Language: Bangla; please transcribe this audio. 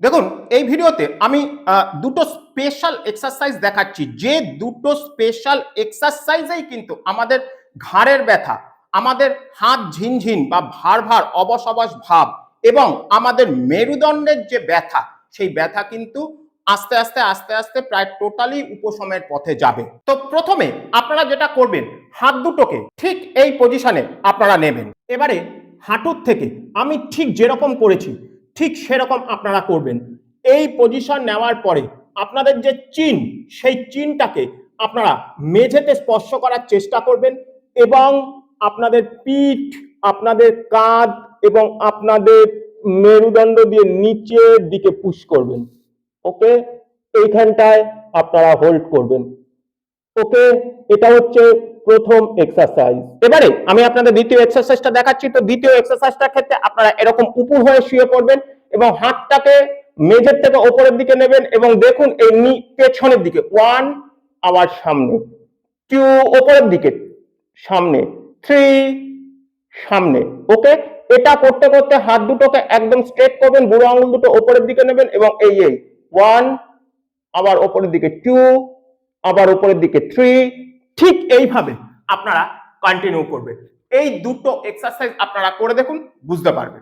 দেখুন, এই ভিডিওতে আমি দুটো স্পেশাল এক্সারসাইজ দেখাচ্ছি। যে দুটো স্পেশাল এক্সারসাইজেই কিন্তু আমাদের ঘাড়ের ব্যথা, আমাদের হাত ঝিনঝিন বা ভার ভার অবশ ভাব এবং আমাদের মেরুদণ্ডের যে ব্যথা, সেই ব্যথা কিন্তু আস্তে আস্তে আস্তে আস্তে প্রায় টোটালি উপশমের পথে যাবে। তো প্রথমে আপনারা যেটা করবেন, হাত দুটোকে ঠিক এই পজিশনে আপনারা নেবেন। এবারে হাঁটুর থেকে আমি ঠিক যেরকম করেছি ঠিক সেরকম আপনারা করবেন। এই পজিশন নেওয়ার পরে আপনাদের যে চিন, সেই চিনটাকে আপনারা মেঝেতে স্পর্শ করার চেষ্টা করবেন এবং আপনাদের পিঠ, আপনাদের কাঁধ এবং আপনাদের মেরুদণ্ড দিয়ে নিচের দিকে পুশ করবেন। ওকে? এইখানটায় আপনারা হোল্ড করবেন। ওকে? এটা হচ্ছে প্রথম এক্সারসাইজ এবারে আমি আপনাদের দ্বিতীয় এক্সারসাইজটা দেখাচ্ছি। তো দ্বিতীয় এক্সারসাইজটার ক্ষেত্রে আপনারা এরকম উপর হয়ে শুয়ে পড়বেন এবং হাতটাকে মেঝের থেকে ওপরের দিকে নেবেন এবং দেখুন এই নি- পেছনের দিকে ওয়ান আবার সামনে টু ওপরের দিকে, সামনে থ্রি সামনে ওকে এটা করতে করতে হাত দুটোকে একদম স্ট্রেট করবেন, বুড়ো আঙুল দুটো ওপরের দিকে নেবেন এবং এই এই ওয়ান আবার ওপরের দিকে টু আবার উপরের দিকে থ্রি ঠিক এইভাবে আপনারা কন্টিনিউ করবে এই দুটো এক্সারসাইজ আপনারা করে দেখুন বুঝতে পারবেন।